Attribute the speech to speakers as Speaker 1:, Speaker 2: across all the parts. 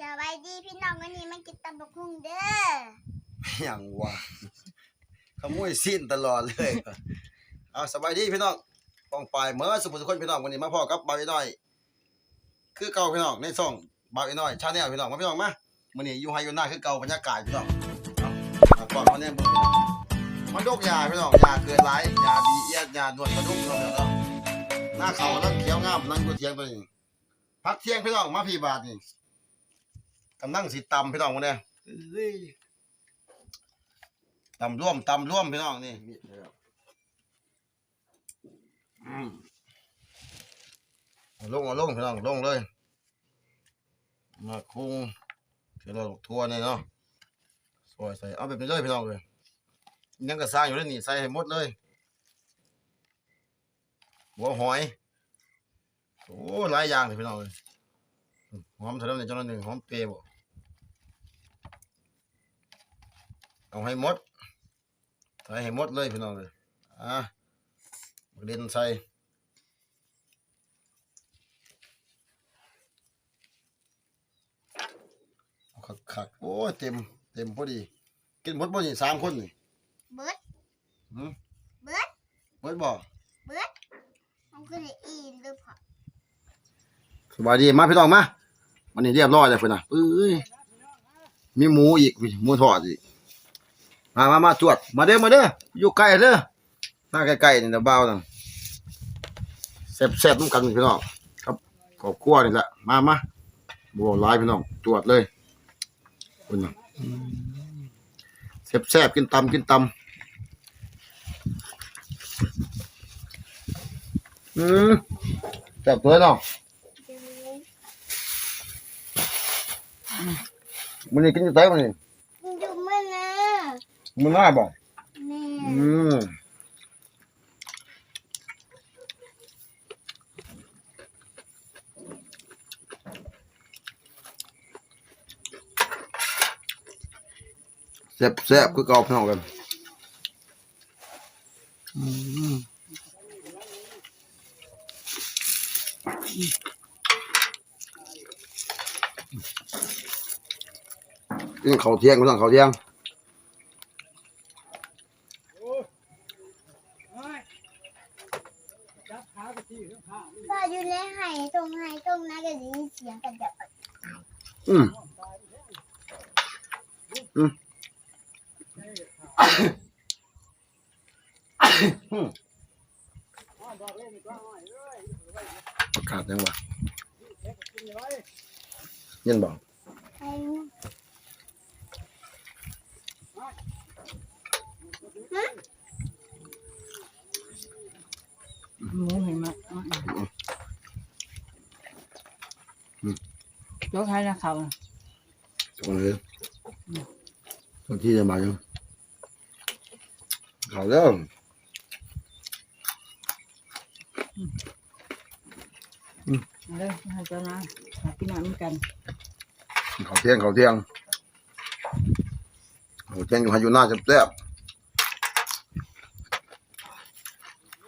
Speaker 1: สบายดีพี่น้องวันนี้มากินตำบักหุ่งเด้อ
Speaker 2: อย่างวะขโมยสิ้นตลอดเลย เอาสบายดีพี่น้องป้องปลายเมื่อสุภสุคนพี่น้องวันนี้มาพ่อกับบาวอีน้อย คือเก่าพี่น้องในซ่องบาวอีน้อยชาแนลพี่น้องมาพี่น้องมามื้อนี้อยู่ไฮยูน้าคือเก่าบรรยากาศพี่น้องเอาเอาก่อนมาแน่เบิ่งพี่น้องมันดกยาพี่น้องยาเกินหลายยาดีเอียดยานวดกระดุมพี่น้องเนาะหน้าเขานั่งเขียวงามนั่งอยู่เทียงตัวนี้พักเที่ยงพี่น้องมาพี่บาทนี่ กำลังสิตำพี่น้องวันนี้เอ้ยตำร่วมตำร่วมพี่น้องนี่มีดเลยครับอืมเอาลงเอาลงพี่น้องลงเลย มาคุงที่เราทั่วเนี่ยเนาะซอยใส่เอาแบบนี้เลยพี่น้องเลยยังกระซ่างอยู่เลยนี่ใส่ให้หมดเลยหัวหอยโอ้หลายอย่างเลยพี่น้องเลยหอมเท่านั้นเนี่ยเจ้าหนึ่งหอมเปรี้ยว เอาให้หมดใส่ให้หมดเลยพี่น้องเลยอะเล่นใส่เอาคักๆโอ้ยเต็ม เต็มพอดี กินหมดบ่นี่สามคนนี่
Speaker 1: เบิด
Speaker 2: หืม
Speaker 1: เบิด
Speaker 2: หมดบ่
Speaker 1: เบิดมันคือได้อีนหรือเปล่า
Speaker 2: สบายดีมาพี่น้องมาวันนี้เรียบร้อยแล้วเพิ่นน่ะเอ้ยมีหมูอีกหมูทอดอีก มามามาจวดมาเด้อมาเด้ออยู่ใกล้เด้อมาใกล้ๆนี่นะบ่าวนั่นแซ่บๆนำกันพี่น้องครับครอบครัวนี่แหละมามาบ่หลายพี่น้องจวดเลยเพิ่นน่ะแซ่บๆกินตำกินตำอืมแซ่บเลยเนาะมันนี่กินจะไตมันนี่
Speaker 1: ดูมันนะ
Speaker 2: มันน่าบอกอืมแซ่บแซ่บคือเก่าพี่น้องกันอืมกินข้าวเที่ยงพี่น้องข้าวเที่ยง
Speaker 1: พออยู่ในไห่ตรงไห่ตรงนั้นก็ได้ยินเสียงกันแบบ
Speaker 2: อืมอืม อืมประกาศยังวะยินบอก
Speaker 1: ไห่
Speaker 3: หมูเห็นไหมยกให้นะเขา
Speaker 2: ตรงนี้ตรงที่จะมายังเขาเริ่ม
Speaker 3: เลยให้เจ้านะหาพี่น้ำเหมือนกัน
Speaker 2: เขาเที่ยงเขาเที่ยงเขาเที่ยงอยู่ห้อยู่หน้าแซ่บๆ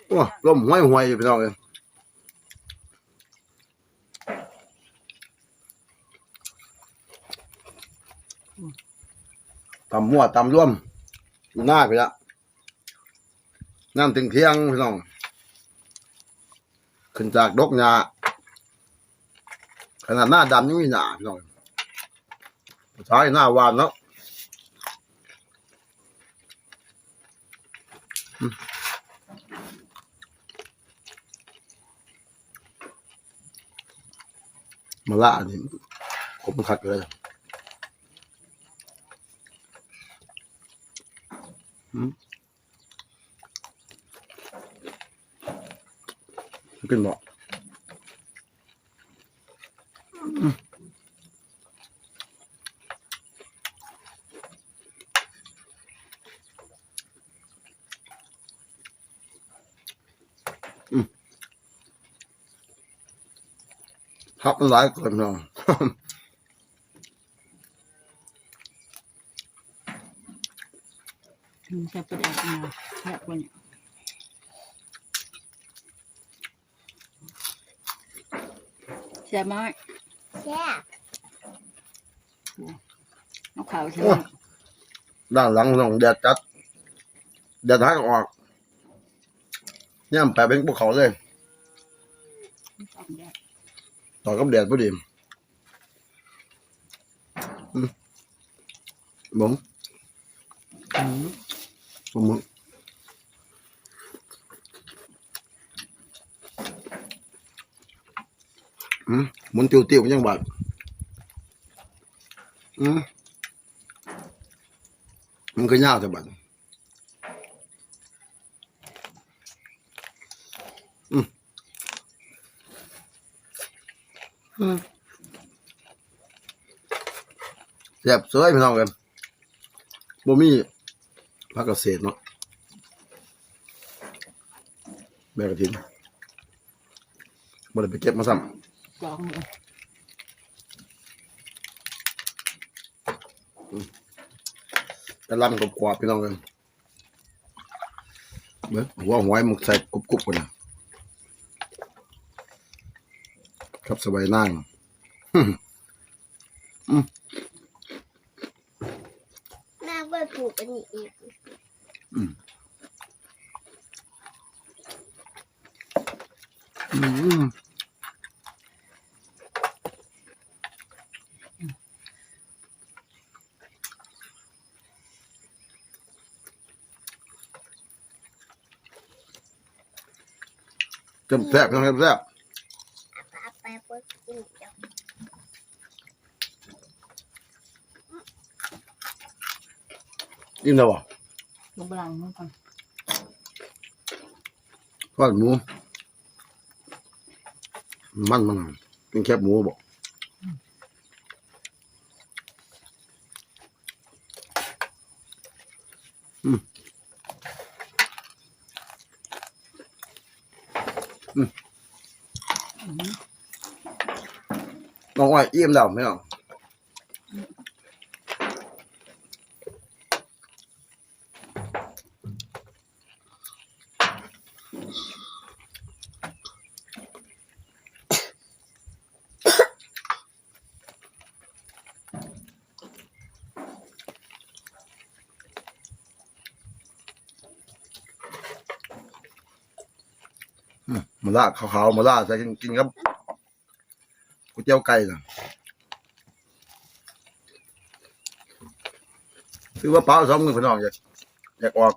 Speaker 2: โอ้ร่มห้วยห้วยอยู่พี่น้องเลยตำมั่วตำร่วมอยู่หน้าไปละน้ำถึงเที่ยงพี่น้องขึ้นจากดกหญ้า ขนาดหน้าดำยังมีหนาพี่น้องผู้หน้าหวานเนาะมาละอันนี้ผมขัดเลยขึ้นบ่อื พับมันหลายคนเนาะ
Speaker 3: มันจะประดับมาแค่คนเนี่ยแซ่บมาก
Speaker 1: แซ่บ
Speaker 3: เอาข่าวใช่ไหม
Speaker 2: ด้านหลังน้องแดดจัดแดดหักออกย่ำแปะเป็นภูเขาเลย
Speaker 3: ต้องแยก
Speaker 2: ต่อกับแดดพอดีอืมบง
Speaker 3: อืม
Speaker 2: บงมึงอืมหมุนติวติวๆยังบาดอืมมันก็ยาวแต่บัดอืมอืม แซ่บสวยพี่น้องกันบ่มีผักเกษตรเนาะแบกกระถินบ่ได้ไปเก็บมาซ้ำ
Speaker 3: จองเลย
Speaker 2: กระลำกรอบๆพี่น้องกันเบิ้งหัวหอยมันใส่กรุบๆกันนะ ครับสบายนั่ง
Speaker 1: แม่ก็ปลูกอันนี้อีก
Speaker 2: อืมจำแซ่บพี่น้องครับแซ่บ
Speaker 1: เอาไปปลูกอีกเดี๋ยว
Speaker 2: อิ่มแล้วบ่
Speaker 3: ลงพลังมันก่อน
Speaker 2: ทอดหมู มันมันเป็นแคบหมูบ่อืมอืมน้องอ้อยอิ่มแล้วไหมน้อง มาล่าขาวๆมาล่าใส่กินครับก๋วยเตี๋ยวไก่น่ะคือว่าเปล่าสองมือพี่น้องอยากอยากออก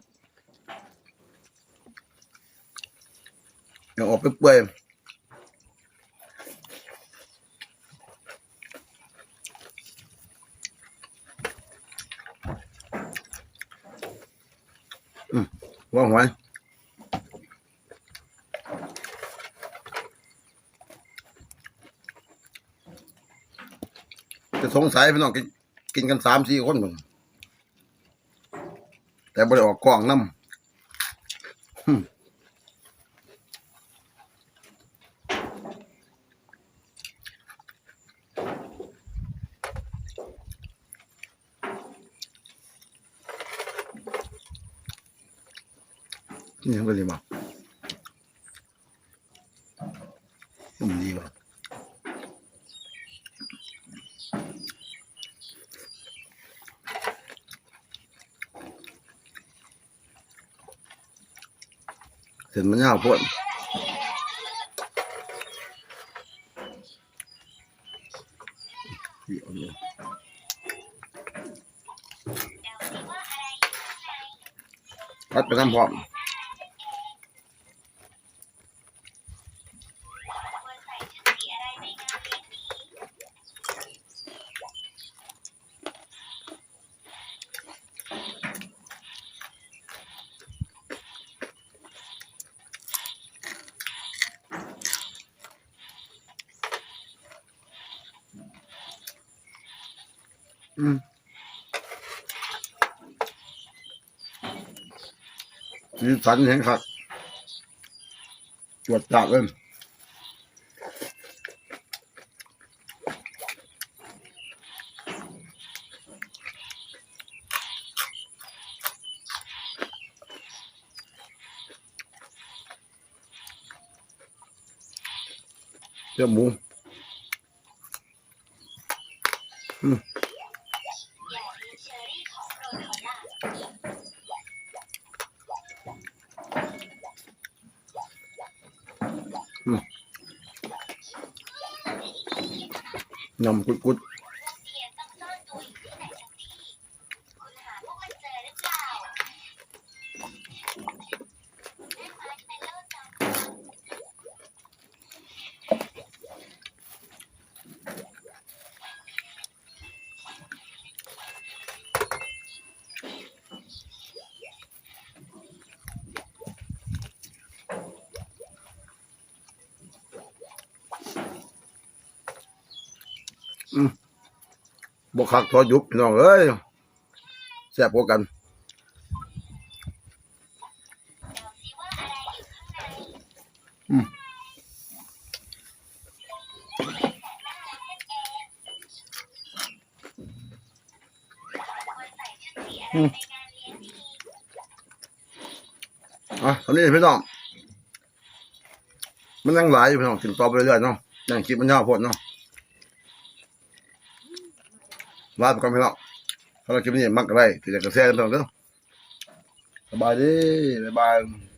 Speaker 2: อยากออกเปื่อยว่าหวย จะสงสัยพี่น้องกินกินกันสามสี่คนมึงแต่บ่ได้ออกกล้องน้ำนี่ยังก็ดีมาอืมดีว่ะ เสร็จมันยาวโพดเดี๋ยวเดี๋ยวพัดไปทำพร้อม อืมสีสันเห็นครับจวดจัดเลยเจ้าหมูอืม
Speaker 4: 那么，我我。
Speaker 2: บกคักทอยุบพี่น้องเอ้ยแซ่บกว่ากัน
Speaker 4: อะ
Speaker 2: ตอนนี้พี่น้องมันยังหลายอยู่พี่น้องกินต่อไปเรื่อยเนาะยังคิดมันยาวโพดเนาะ ลาไปก่อนพี่น้องถ้าเราคลิปนี้มักอะไรที่จะกระแสกันต่อเด้อสบายดีบ๊ายบาย